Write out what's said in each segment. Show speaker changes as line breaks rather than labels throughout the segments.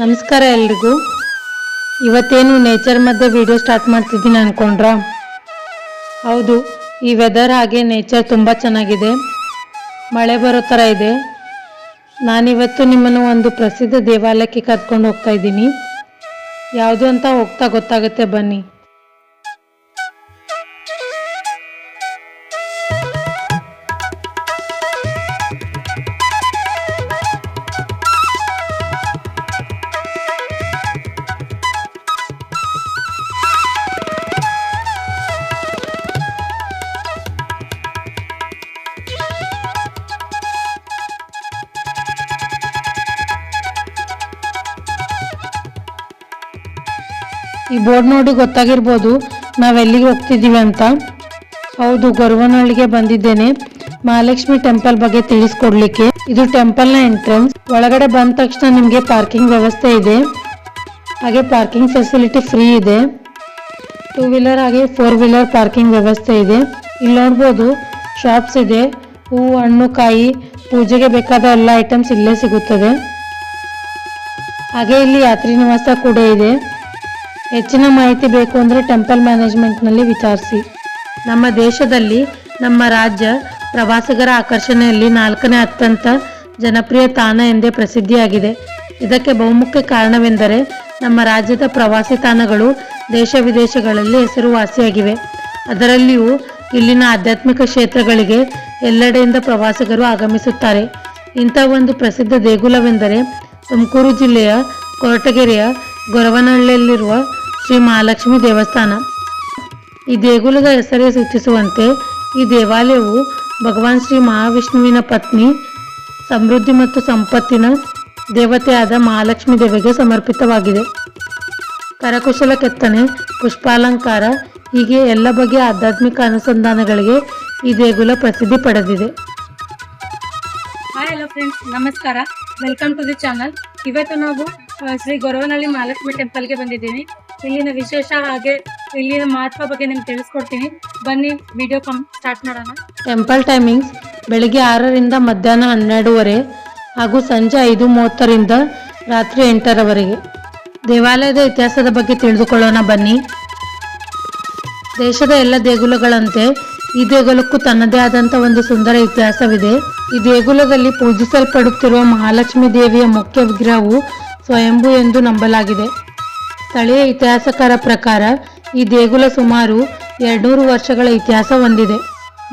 ನಮಸ್ಕಾರ ಎಲ್ರಿಗೂ. ಇವತ್ತೇನು ನೇಚರ್ ಮಧ್ಯೆ ವಿಡಿಯೋ ಸ್ಟಾರ್ಟ್ ಮಾಡ್ತಿದ್ದೀನಿ ಅನ್ಕೊಂಡ್ರ? ಹೌದು, ಈ ವೆದರ್ ಹಾಗೆ ನೇಚರ್ ತುಂಬ ಚೆನ್ನಾಗಿದೆ. ಮಳೆ ಬರೋ ಥರ ಇದೆ. ನಾನಿವತ್ತು ನಿಮ್ಮನ್ನು ಒಂದು ಪ್ರಸಿದ್ಧ ದೇವಾಲಯಕ್ಕೆ ಕರ್ಕೊಂಡು ಹೋಗ್ತಾ ಇದ್ದೀನಿ. ಯಾವುದು ಅಂತ ಹೋಗ್ತಾ ಗೊತ್ತಾಗುತ್ತೆ ಬನ್ನಿ. ಈ ಬೋರ್ಡ್ ನೋಡಿ ಗೊತ್ತಾಗಿರ್ಬೋದು. ನಾವು ಎಲ್ಲಿಗೆ ಹೋಗ್ತಿದ್ದೀವಿ ಅಂತ. ಹೌದು, ಗೊರವನಹಳ್ಳಿಗೆ ಬಂದಿದ್ದೇನೆ. ಮಹಾಲಕ್ಷ್ಮಿ ಟೆಂಪಲ್ ಬಗ್ಗೆ ತಿಳಿಸ್ಕೊಡ್ಲಿಕ್ಕೆ. ಇದು ಟೆಂಪಲ್ನ ಎಂಟ್ರೆನ್ಸ್. ಒಳಗಡೆ ಬಂದ ತಕ್ಷಣ ನಿಮಗೆ ಪಾರ್ಕಿಂಗ್ ವ್ಯವಸ್ಥೆ ಇದೆ. ಹಾಗೆ ಪಾರ್ಕಿಂಗ್ ಫೆಸಿಲಿಟಿ ಫ್ರೀ ಇದೆ. ಟೂ ವೀಲರ್ ಹಾಗೆ ಫೋರ್ ವೀಲರ್ ಪಾರ್ಕಿಂಗ್ ವ್ಯವಸ್ಥೆ ಇದೆ. ಇಲ್ಲಿ ನೋಡ್ಬೋದು ಶಾಪ್ಸ್ ಇದೆ. ಹೂವು ಹಣ್ಣು, ಕಾಯಿ, ಪೂಜೆಗೆ ಬೇಕಾದ ಎಲ್ಲ ಐಟಮ್ಸ್ ಇಲ್ಲೇ ಸಿಗುತ್ತದೆ. ಹಾಗೆ ಇಲ್ಲಿ ಯಾತ್ರಿ ನಿವಾಸ ಕೂಡ ಇದೆ. ಹೆಚ್ಚಿನ ಮಾಹಿತಿ ಬೇಕು ಅಂದರೆ ಟೆಂಪಲ್ ಮ್ಯಾನೇಜ್ಮೆಂಟ್ನಲ್ಲಿ ವಿಚಾರಿಸಿ. ನಮ್ಮ ದೇಶದಲ್ಲಿ ನಮ್ಮ ರಾಜ್ಯ ಪ್ರವಾಸಿಗರ ಆಕರ್ಷಣೆಯಲ್ಲಿ ನಾಲ್ಕನೇ ಅತ್ಯಂತ ಜನಪ್ರಿಯ ತಾಣ ಎಂದೇ ಪ್ರಸಿದ್ಧಿಯಾಗಿದೆ. ಇದಕ್ಕೆ ಬಹುಮುಖ್ಯ ಕಾರಣವೆಂದರೆ ನಮ್ಮ ರಾಜ್ಯದ ಪ್ರವಾಸಿ ತಾಣಗಳು ದೇಶ ವಿದೇಶಗಳಲ್ಲಿ ಹೆಸರುವಾಸಿಯಾಗಿವೆ. ಅದರಲ್ಲಿಯೂ ಇಲ್ಲಿನ ಆಧ್ಯಾತ್ಮಿಕ ಕ್ಷೇತ್ರಗಳಿಗೆ ಎಲ್ಲೆಡೆಯಿಂದ ಪ್ರವಾಸಿಗರು ಆಗಮಿಸುತ್ತಾರೆ. ಇಂಥ ಒಂದು ಪ್ರಸಿದ್ಧ ದೇಗುಲವೆಂದರೆ ತುಮಕೂರು ಜಿಲ್ಲೆಯ ಕೊರಟಗೆರೆಯ ಗೊರವನಹಳ್ಳಿಯಲ್ಲಿರುವ ಶ್ರೀ ಮಹಾಲಕ್ಷ್ಮಿ ದೇವಸ್ಥಾನ. ಈ ದೇಗುಲದ ಹೆಸರೇ ಸೂಚಿಸುವಂತೆ ಈ ದೇವಾಲಯವು ಭಗವಾನ್ ಶ್ರೀ ಮಹಾವಿಷ್ಣುವಿನ ಪತ್ನಿ, ಸಮೃದ್ಧಿ ಮತ್ತು ಸಂಪತ್ತಿನ ದೇವತೆಯಾದ ಮಹಾಲಕ್ಷ್ಮಿ ದೇವಿಗೆ ಸಮರ್ಪಿತವಾಗಿದೆ. ಕರಕುಶಲ ಕೆತ್ತನೆ, ಪುಷ್ಪಾಲಂಕಾರ ಹೀಗೆ ಎಲ್ಲ ಬಗೆಯ ಆಧ್ಯಾತ್ಮಿಕ ಅನುಸಂಧಾನಗಳಿಗೆ ಈ ದೇಗುಲ ಪ್ರಸಿದ್ಧಿ ಪಡೆದಿದೆ.
ಹಾಯ್ ಹಲೋ ಫ್ರೆಂಡ್ಸ್ ನಮಸ್ಕಾರ. ವೆಲ್ಕಮ್ ಟು ದಿ ಚಾನಲ್ ಇವತ್ತು ನಾವು ಶ್ರೀ ಗೊರವನಹಳ್ಳಿ ಮಹಾಲಕ್ಷ್ಮಿ ಟೆಂಪಲ್ಗೆ ಬಂದಿದ್ದೀನಿ ಇಲ್ಲಿನ ವಿಶೇಷ ಹಾಗೆ ಇಲ್ಲಿನ ಮಹತ್ವ ಬಗ್ಗೆ ನಿಮ್ಗೆ ತಿಳಿಸ್ಕೊಡ್ತೀನಿ. ಬನ್ನಿ ವಿಡಿಯೋ ಕಾಮ್ ಸ್ಟಾರ್ಟ್ ಮಾಡೋಣ.
ಟೆಂಪಲ್ ಟೈಮಿಂಗ್ಸ್ ಬೆಳಿಗ್ಗೆ ಆರರಿಂದ ಮಧ್ಯಾಹ್ನ ಹನ್ನೆರಡುವರೆ ಹಾಗೂ ಸಂಜೆ ಐದು ಮೂವತ್ತರಿಂದ ರಾತ್ರಿ ಎಂಟರವರೆಗೆ. ದೇವಾಲಯದ ಇತಿಹಾಸದ ಬಗ್ಗೆ ತಿಳಿದುಕೊಳ್ಳೋಣ, ಬನ್ನಿ. ದೇಶದ ಎಲ್ಲ ದೇಗುಲಗಳಂತೆ ಈ ದೇಗುಲಕ್ಕೂ ತನ್ನದೇ ಆದಂಥ ಒಂದು ಸುಂದರ ಇತಿಹಾಸವಿದೆ. ಈ ದೇಗುಲದಲ್ಲಿ ಪೂಜಿಸಲ್ಪಡುತ್ತಿರುವ ಮಹಾಲಕ್ಷ್ಮಿ ದೇವಿಯ ಮುಖ್ಯ ವಿಗ್ರಹವು ಸ್ವಯಂಭೂ ಎಂದು ನಂಬಲಾಗಿದೆ. ಸ್ಥಳೀಯ ಇತಿಹಾಸಕಾರ ಪ್ರಕಾರ ಈ ದೇಗುಲ ಸುಮಾರು ಎರಡ್ನೂರು ವರ್ಷಗಳ ಇತಿಹಾಸ ಹೊಂದಿದೆ.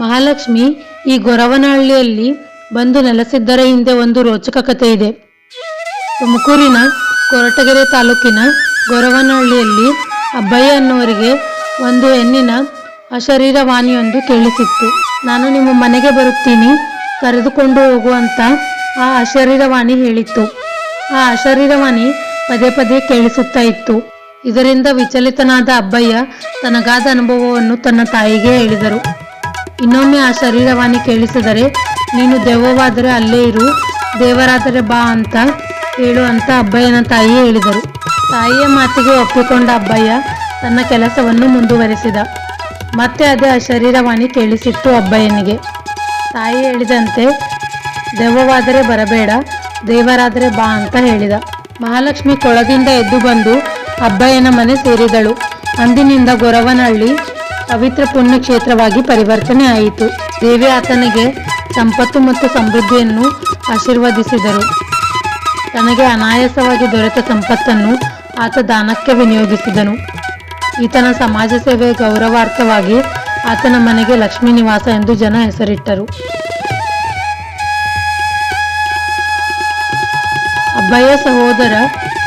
ಮಹಾಲಕ್ಷ್ಮಿ ಈ ಗೊರವನಹಳ್ಳಿಯಲ್ಲಿ ಬಂದು ನೆಲೆಸಿದ್ದರ ಹಿಂದೆ ಒಂದು ರೋಚಕ ಕಥೆ ಇದೆ. ತುಮಕೂರಿನ ಕೊರಟಗೆರೆ ತಾಲೂಕಿನ ಗೊರವನಹಳ್ಳಿಯಲ್ಲಿ ಅಬ್ಬಯ್ಯ ಅನ್ನುವರಿಗೆ ಒಂದು ಹೆಣ್ಣಿನ ಅಶರೀರವಾಣಿಯೊಂದು ಕೇಳಿಸಿತ್ತು. ನಾನು ನಿಮ್ಮ ಮನೆಗೆ ಬರುತ್ತೀನಿ, ಕರೆದುಕೊಂಡು ಹೋಗುವಂತ ಆ ಅಶರೀರವಾಣಿ ಹೇಳಿತ್ತು. ಆ ಅಶರೀರವಾಣಿ ಪದೇ ಪದೇ ಕೇಳಿಸುತ್ತಾ ಇತ್ತು. ಇದರಿಂದ ವಿಚಲಿತನಾದ ಅಬ್ಬಯ್ಯ ತನಗಾದ ಅನುಭವವನ್ನು ತನ್ನ ತಾಯಿಗೆ ಹೇಳಿದರು. ಇನ್ನೊಮ್ಮೆ ಆ ಶರೀರವಾಣಿ ಕೇಳಿಸಿದರೆ, ನೀನು ದೆವ್ವವಾದರೆ ಅಲ್ಲೇ ಇರು, ದೇವರಾದರೆ ಬಾ ಅಂತ ಹೇಳು ಅಂತ ಅಬ್ಬಯ್ಯನ ತಾಯಿ ಹೇಳಿದರು. ತಾಯಿಯ ಮಾತಿಗೆ ಒಪ್ಪಿಕೊಂಡ ಅಬ್ಬಯ್ಯ ತನ್ನ ಕೆಲಸವನ್ನು ಮುಂದುವರೆಸಿದ. ಮತ್ತೆ ಅದೇ ಆ ಶರೀರವಾಣಿ ಕೇಳಿಸಿತ್ತು ಅಬ್ಬಯ್ಯನಿಗೆ. ತಾಯಿ ಹೇಳಿದಂತೆ, ದೆವ್ವವಾದರೆ ಬರಬೇಡ, ದೇವರಾದರೆ ಬಾ ಅಂತ ಹೇಳಿದ. ಮಹಾಲಕ್ಷ್ಮಿ ಕೊಳದಿಂದ ಎದ್ದು ಬಂದು ಅಬ್ಬಯ್ಯನ ಮನೆ ಸೇರಿದಳು. ಅಂದಿನಿಂದ ಗೊರವನಹಳ್ಳಿ ಪವಿತ್ರ ಪುಣ್ಯಕ್ಷೇತ್ರವಾಗಿ ಪರಿವರ್ತನೆ ಆಯಿತು. ದೇವಿ ಆತನಿಗೆ ಸಂಪತ್ತು ಮತ್ತು ಸಮೃದ್ಧಿಯನ್ನು ಆಶೀರ್ವದಿಸಿದರು. ತನಗೆ ಅನಾಯಾಸವಾಗಿ ದೊರೆತ ಸಂಪತ್ತನ್ನು ಆತ ದಾನಕ್ಕೆ ವಿನಿಯೋಗಿಸಿದನು. ಈತನ ಸಮಾಜ ಸೇವೆ ಗೌರವಾರ್ಥವಾಗಿ ಆತನ ಮನೆಗೆ ಲಕ್ಷ್ಮೀ ನಿವಾಸ ಎಂದು ಜನ ಹೆಸರಿಟ್ಟರು. ಅಬ್ಬಯ್ಯ ಸಹೋದರ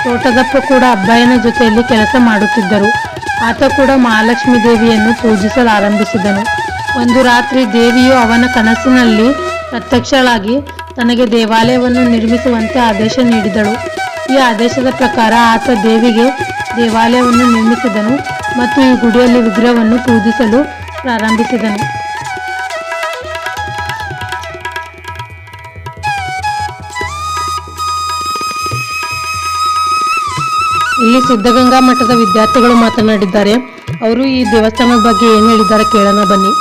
ತೋಟದಪ್ಪ ಕೂಡ ಅಬ್ಬಯ್ಯನ ಜೊತೆಯಲ್ಲಿ ಕೆಲಸ ಮಾಡುತ್ತಿದ್ದರು. ಆತ ಕೂಡ ಮಹಾಲಕ್ಷ್ಮಿ ದೇವಿಯನ್ನು ಪೂಜಿಸಲು ಆರಂಭಿಸಿದನು ಒಂದು ರಾತ್ರಿ ದೇವಿಯು ಅವನ ಕನಸಿನಲ್ಲಿ ಪ್ರತ್ಯಕ್ಷಳಾಗಿ ತನಗೆ ದೇವಾಲಯವನ್ನು ನಿರ್ಮಿಸುವಂತೆ ಆದೇಶ ನೀಡಿದಳು. ಈ ಆದೇಶದ ಪ್ರಕಾರ ಆತ ದೇವಿಗೆ ದೇವಾಲಯವನ್ನು ನಿರ್ಮಿಸಿದನು ಮತ್ತು ಈ ಗುಡಿಯಲ್ಲಿ ವಿಗ್ರಹವನ್ನು ಪೂಜಿಸಲು ಪ್ರಾರಂಭಿಸಿದನು. ಇಲ್ಲಿ ಸಿದ್ಧಗಂಗಾ ಮಠದ ವಿದ್ಯಾರ್ಥಿಗಳು ಮಾತನಾಡಿದ್ದಾರೆ. ಅವರು ಈ ದೇವಸ್ಥಾನದ ಬಗ್ಗೆ ಏನು ಹೇಳಿದ್ದಾರೆ ಕೇಳೋಣ ಬನ್ನಿ.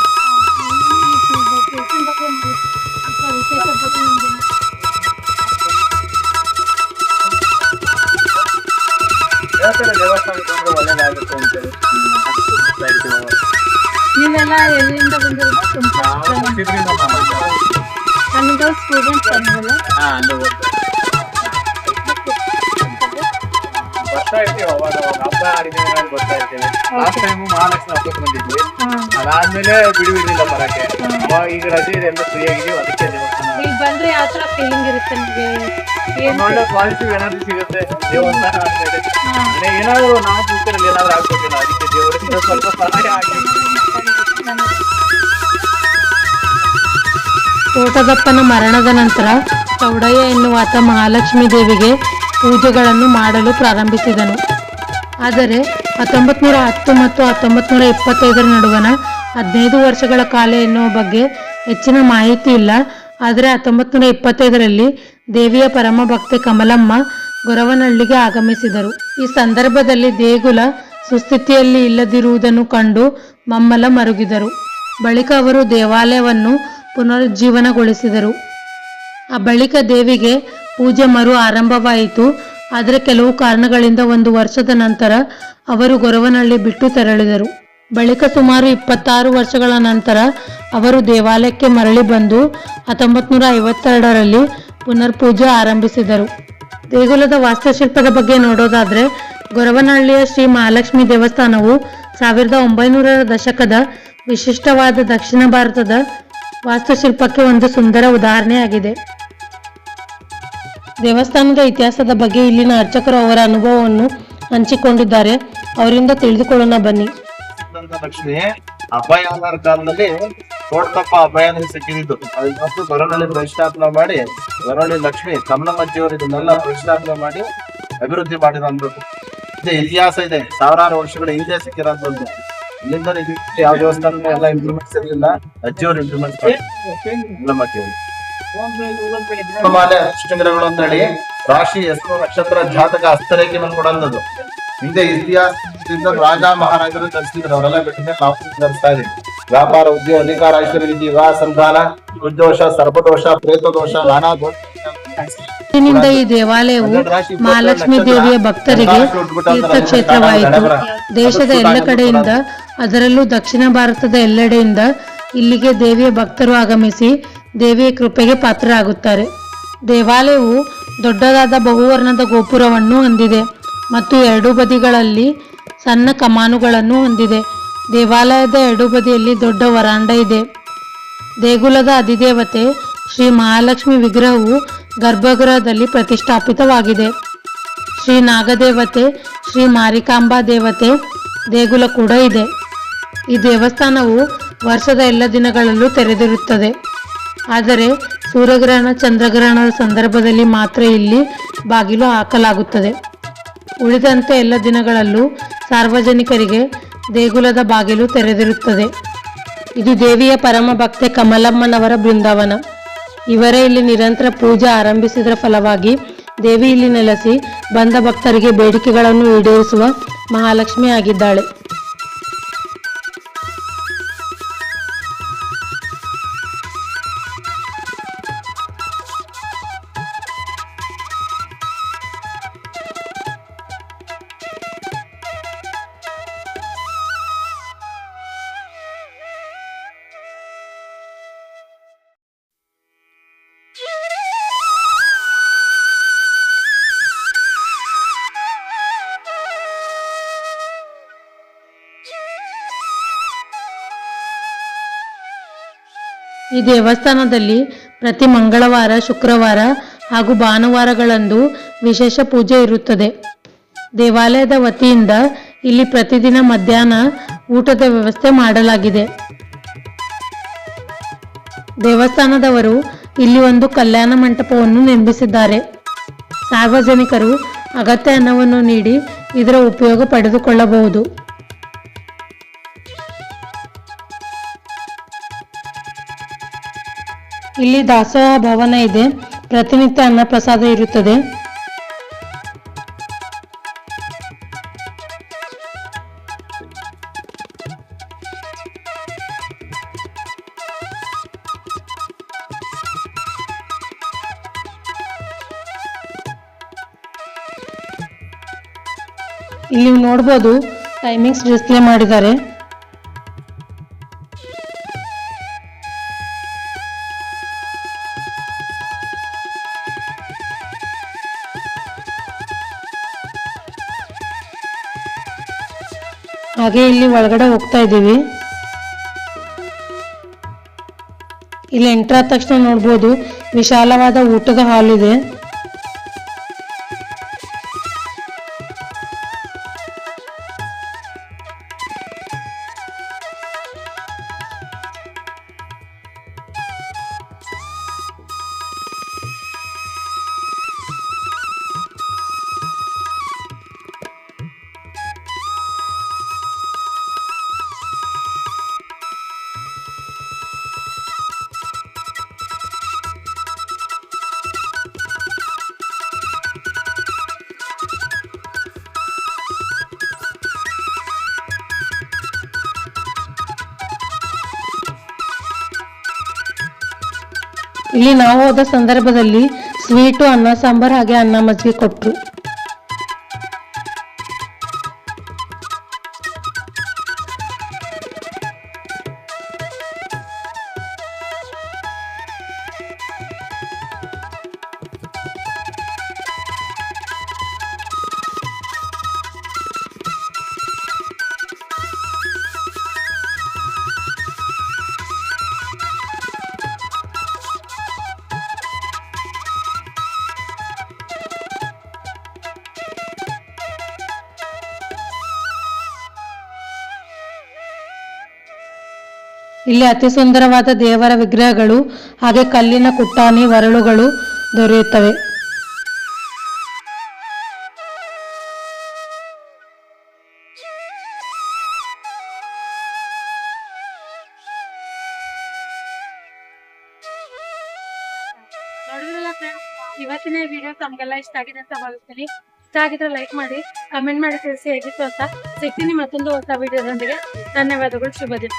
ಸ್ಟೂಡೆಂಟ್ ಬರ್ತಾ ಇರ್ತೀವಿ ಅವಾಗ ಅವಾಗ. ಹಬ್ಬ ಹರಿದಿನಗಳಲ್ಲಿ ಬರ್ತಾ ಇರ್ತೀವಿ ಲಾಸ್ಟ್ ಟೈಮು ಮಹಾಲಕ್ಷ್ಮಿ ಹಬ್ಬಕ್ಕೆ ಬಂದಿದ್ವಿ. ಅದಾದ್ಮೇಲೆ ಬರಕ್ಕೆ. ಅವಾಗ ಈಗ ರಜೆ ಇದೆ ಎಲ್ಲ ಫ್ರೀ ಆಗಿದೀವಿ ಅದಕ್ಕೆ ದೇವಸ್ಥಾನ.
ಬಂದ್ರೆ ಯಾವ ಫೀಲಿಂಗ್ ಇರುತ್ತೆ ನಿಮಗೆ? ಏನು?
ಒಳ್ಳೆ ಪಾಸಿಟಿವ್ ಎನರ್ಜಿ ಸಿಗುತ್ತೆ ದೇವಸ್ಥಾನ ಅಂದ್ರೆ ಏನಾದ್ರು ನಾವು ಫ್ಯೂಚರಲ್ಲಿ ಏನಾದ್ರು ಆಗ್ಬೇಕಿಲ್ಲ ಅದಕ್ಕೆ ದೇವರಿಂದ ಸ್ವಲ್ಪ ಸಹಾಯ ಆಗಲಿ.
ತೋಟದಪ್ಪನ ಮರಣದ ನಂತರ ಚೌಡಯ್ಯ ಎನ್ನುವಾತ ಮಹಾಲಕ್ಷ್ಮೀ ದೇವಿಗೆ ಪೂಜೆಗಳನ್ನು ಮಾಡಲು ಪ್ರಾರಂಭಿಸಿದನು. ಆದರೆ ಹತ್ತೊಂಬತ್ತು ನೂರ ಹತ್ತು ಮತ್ತು ಹತ್ತೊಂಬತ್ತು ನೂರ ಇಪ್ಪತ್ತೈದರ ನಡುವಣ ಹದಿನೈದು ವರ್ಷಗಳ ಕಾಲ ಎನ್ನುವ ಬಗ್ಗೆ ಹೆಚ್ಚಿನ ಮಾಹಿತಿ ಇಲ್ಲ. ಆದರೆ ಹತ್ತೊಂಬತ್ತು ನೂರ ಇಪ್ಪತ್ತೈದರಲ್ಲಿ ದೇವಿಯ ಪರಮ ಭಕ್ತೆ ಕಮಲಮ್ಮ ಗೊರವನಹಳ್ಳಿಗೆ ಆಗಮಿಸಿದರು. ಈ ಸಂದರ್ಭದಲ್ಲಿ ದೇಗುಲ ಸುಸ್ಥಿತಿಯಲ್ಲಿ ಇಲ್ಲದಿರುವುದನ್ನು ಕಂಡು ಮಮ್ಮಲ ಮರುಗಿದರು. ಬಳಿಕ ಅವರು ದೇವಾಲಯವನ್ನು ಪುನರುಜ್ಜೀವನಗೊಳಿಸಿದರು. ಆ ಬಳಿಕ ದೇವಿಗೆ ಪೂಜೆ ಮರು ಆರಂಭವಾಯಿತು. ಆದರೆ ಕೆಲವು ಕಾರಣಗಳಿಂದ ಒಂದು ವರ್ಷದ ನಂತರ ಅವರು ಗೊರವನಹಳ್ಳಿ ಬಿಟ್ಟು ತೆರಳಿದರು. ಬಳಿಕ ಸುಮಾರು ಇಪ್ಪತ್ತಾರು ವರ್ಷಗಳ ನಂತರ ಅವರು ದೇವಾಲಯಕ್ಕೆ ಮರಳಿ ಬಂದು ಹತ್ತೊಂಬತ್ತು ನೂರ ಐವತ್ತೆರಡರಲ್ಲಿ ಪುನರ್ ಪೂಜೆ ಆರಂಭಿಸಿದರು. ದೇಗುಲದ ವಾಸ್ತುಶಿಲ್ಪದ ಬಗ್ಗೆ ನೋಡೋದಾದರೆ ಗೊರವನಹಳ್ಳಿಯ ಶ್ರೀ ಮಹಾಲಕ್ಷ್ಮಿ ದೇವಸ್ಥಾನವು ಸಾವಿರದ ಒಂಬೈನೂರರ ದಶಕದ ವಿಶಿಷ್ಟವಾದ ದಕ್ಷಿಣ ಭಾರತದ ವಾಸ್ತುಶಿಲ್ಪಕ್ಕೆ ಒಂದು ಸುಂದರ ಉದಾಹರಣೆಯಾಗಿದೆ. ದೇವಸ್ಥಾನದ ಇತಿಹಾಸದ ಬಗ್ಗೆ ಇಲ್ಲಿನ ಅರ್ಚಕರು ಅವರ ಅನುಭವವನ್ನು ಹಂಚಿಕೊಂಡಿದ್ದಾರೆ. ಅವರಿಂದ ತಿಳಿದುಕೊಳ್ಳೋಣ, ಬನ್ನಿ.
ಲಕ್ಷ್ಮಿ ಅಭಯಾನರ ಕಾಲದಲ್ಲಿ ತೋಟದಪ್ಪ ಅಭಯಾನ ಸಿಕ್ಕಿದ್ದು. ಅದು ಮತ್ತು ಬರವಳ್ಳಿ ಪ್ರತಿಷ್ಠಾಪನೆ ಮಾಡಿ ಬರವಳ್ಳಿ ಲಕ್ಷ್ಮಿ ಕಮಲಮ್ಮಜ್ಜಿಯವರು ಇದನ್ನೆಲ್ಲ ಪ್ರತಿಷ್ಠಾಪನೆ ಮಾಡಿ ಅಭಿವೃದ್ಧಿ ಮಾಡಿರೋಂಥದ್ದು ಇದೆ, ಇತಿಹಾಸ ಇದೆ. ಸಾವಿರಾರು ವರ್ಷಗಳ ಹಿಂದೆ ಸಿಕ್ಕಿರೋಂಥದ್ದು ಇಲ್ಲಿಂದ ಯಾವ ದೇವಸ್ಥಾನ ಎಲ್ಲ ಇಂಪ್ರೂವ್ಮೆಂಟ್ಸ್ ಇರಲಿಲ್ಲ. ಅಜ್ಜಿಯವರು ಇಂಪ್ರೂವ್ಮೆಂಟ್ಸ್ ಮಾಡಿ. ಕಮಲಮ್ಮಜ್ಜಿಯವರು ಮಾಲೆ ಅಷ್ಟಂಗ್ರಗಳು ಅಂತ ಹೇಳಿ ರಾಶಿ ಹೆಸರು ನಕ್ಷತ್ರ ಜಾತಕ ಅಸ್ತರೇಖೆಯನ್ನು ಕೊಡೋದು ಹಿಂದೆ ಇತಿಹಾಸದಿಂದ ರಾಜ ಮಹಾರಾಜರು ಧರಿಸಿದ್ರು, ಅವರೆಲ್ಲ ಬಿಟ್ಟಿದ್ರೆ ನಾವು ಧರಿಸ್ತಾ ಇದೀವಿ. ವ್ಯಾಪಾರ, ಉದ್ಯೋಗ, ಅಧಿಕಾರ, ಐಶ್ವರ್ಯ ವಿವಾಹ ಸಂಧಾನ ಉದ್ದೋಷ ಸರ್ಪದೋಷ, ಪ್ರೇತದೋಷ, ನಾನಾ ದೋಷ.
ಈ ದೇವಾಲಯವು ಮಹಾಲಕ್ಷ್ಮಿ ದೇವಿಯ ಭಕ್ತರಿಗೆ ತೀರ್ಥಕ್ಷೇತ್ರವಾಯಿತು. ದೇಶದ ಎಲ್ಲ ಕಡೆಯಿಂದ, ಅದರಲ್ಲೂ ದಕ್ಷಿಣ ಭಾರತದ ಎಲ್ಲೆಡೆಯಿಂದ ಇಲ್ಲಿಗೆ ದೇವಿಯ ಭಕ್ತರು ಆಗಮಿಸಿ ದೇವಿಯ ಕೃಪೆಗೆ ಪಾತ್ರರಾಗುತ್ತಾರೆ. ದೇವಾಲಯವು ದೊಡ್ಡದಾದ ಬಹುವರ್ಣದ ಗೋಪುರವನ್ನು ಹೊಂದಿದೆ ಮತ್ತು ಎರಡೂ ಬದಿಗಳಲ್ಲಿ ಸಣ್ಣ ಕಮಾನುಗಳನ್ನು ಹೊಂದಿದೆ. ದೇವಾಲಯದ ಎರಡೂ ಬದಿಯಲ್ಲಿ ದೊಡ್ಡ ವರಾಂಡ ಇದೆ. ದೇಗುಲದ ಅಧಿದೇವತೆ ಶ್ರೀ ಮಹಾಲಕ್ಷ್ಮಿ ವಿಗ್ರಹವು ಗರ್ಭಗೃಹದಲ್ಲಿ ಪ್ರತಿಷ್ಠಾಪಿತವಾಗಿದೆ. ಶ್ರೀ ನಾಗದೇವತೆ, ಶ್ರೀ ಮಾರಿಕಾಂಬಾ ದೇವತೆ ದೇಗುಲ ಕೂಡ ಇದೆ. ಈ ದೇವಸ್ಥಾನವು ವರ್ಷದ ಎಲ್ಲ ದಿನಗಳಲ್ಲೂ ತೆರೆದಿರುತ್ತದೆ. ಆದರೆ ಸೂರ್ಯಗ್ರಹಣ, ಚಂದ್ರಗ್ರಹಣದ ಸಂದರ್ಭದಲ್ಲಿ ಮಾತ್ರ ಇಲ್ಲಿ ಬಾಗಿಲು ಹಾಕಲಾಗುತ್ತದೆ. ಉಳಿದಂತೆ ಎಲ್ಲ ದಿನಗಳಲ್ಲೂ ಸಾರ್ವಜನಿಕರಿಗೆ ದೇಗುಲದ ಬಾಗಿಲು ತೆರೆದಿರುತ್ತದೆ. ಇದು ದೇವಿಯ ಪರಮ ಭಕ್ತೆ ಕಮಲಮ್ಮನವರ ಬೃಂದಾವನ. ಇವರೇ ಇಲ್ಲಿ ನಿರಂತರ ಪೂಜೆ ಆರಂಭಿಸಿದರ ಫಲವಾಗಿ ದೇವಿ ಇಲ್ಲಿ ನೆಲೆಸಿ ಬಂದ ಭಕ್ತರಿಗೆ ಬೇಡಿಕೆಗಳನ್ನು ಈಡೇರಿಸುವ ಮಹಾಲಕ್ಷ್ಮಿ ಆಗಿದ್ದಾಳೆ ಈ ದೇವಸ್ಥಾನದಲ್ಲಿ ಪ್ರತಿ ಮಂಗಳವಾರ, ಶುಕ್ರವಾರ ಹಾಗೂ ಭಾನುವಾರಗಳಂದು ವಿಶೇಷ ಪೂಜೆ ಇರುತ್ತದೆ. ದೇವಾಲಯದ ವತಿಯಿಂದ ಇಲ್ಲಿ ಪ್ರತಿದಿನ ಮಧ್ಯಾಹ್ನ ಊಟದ ವ್ಯವಸ್ಥೆ ಮಾಡಲಾಗಿದೆ. ದೇವಸ್ಥಾನದವರು ಇಲ್ಲಿ ಒಂದು ಕಲ್ಯಾಣ ಮಂಟಪವನ್ನು ನಿರ್ಮಿಸಿದ್ದಾರೆ. ಸಾರ್ವಜನಿಕರು ಅಗತ್ಯ ಹಣವನ್ನು ನೀಡಿ ಇದರ ಉಪಯೋಗ ಪಡೆದುಕೊಳ್ಳಬಹುದು. ಇಲ್ಲಿ ದಾಸೋಹ ಭವನ ಇದೆ. ಪ್ರತಿನಿತ್ಯ ಅನ್ನ ಪ್ರಸಾದ ಇರುತ್ತದೆ. ಇಲ್ಲಿ ನೋಡ್ಬೋದು ಟೈಮಿಂಗ್ಸ್ ಡಿಸ್ಪ್ಲೇ ಮಾಡಿದ್ದಾರೆ. ಹಾಗೆ ಇಲ್ಲಿ ಒಳಗಡೆ ಹೋಗ್ತಾ ಇದ್ದೀವಿ. ಇಲ್ಲಿ ಎಂಟ್ರಾದ ತಕ್ಷಣ ನೋಡ್ಬೋದು ವಿಶಾಲವಾದ ಊಟದ ಹಾಲ್ ಇದೆ. ಇಲ್ಲಿ ನಾವು ಹೋದ ಸಂದರ್ಭದಲ್ಲಿ ಸ್ವೀಟು ಅನ್ನ ಸಾಂಬಾರ್ ಹಾಗೆ ಅನ್ನ ಮಜ್ಜಿಗೆ ಕೊಟ್ರು. ಇಲ್ಲಿ ಅತಿ ಸುಂದರವಾದ ದೇವರ ವಿಗ್ರಹಗಳು, ಹಾಗೆ ಕಲ್ಲಿನ ಕುಟ್ಟಾಣಿ ವರಳುಗಳು ದೊರೆಯುತ್ತವೆ.
ಇವತ್ತಿನ ವಿಡಿಯೋ ತಮ್ಗೆಲ್ಲ ಇಷ್ಟ ಆಗಿದೆ ಅಂತ ಭಾವಿಸ್ತೀನಿ. ಇಷ್ಟ ಆಗಿದ್ರೆ ಲೈಕ್ ಮಾಡಿ ಕಮೆಂಟ್ ಮಾಡಿ, ತಿಳಿಸಿ ಹೇಗಿತ್ತು ಅಂತ ಸಿಗ್ತೀನಿ ಮತ್ತೊಂದು ಹೊಸ ವಿಡಿಯೋದೊಂದಿಗೆ ಧನ್ಯವಾದಗಳು, ಶುಭ ದಿನ.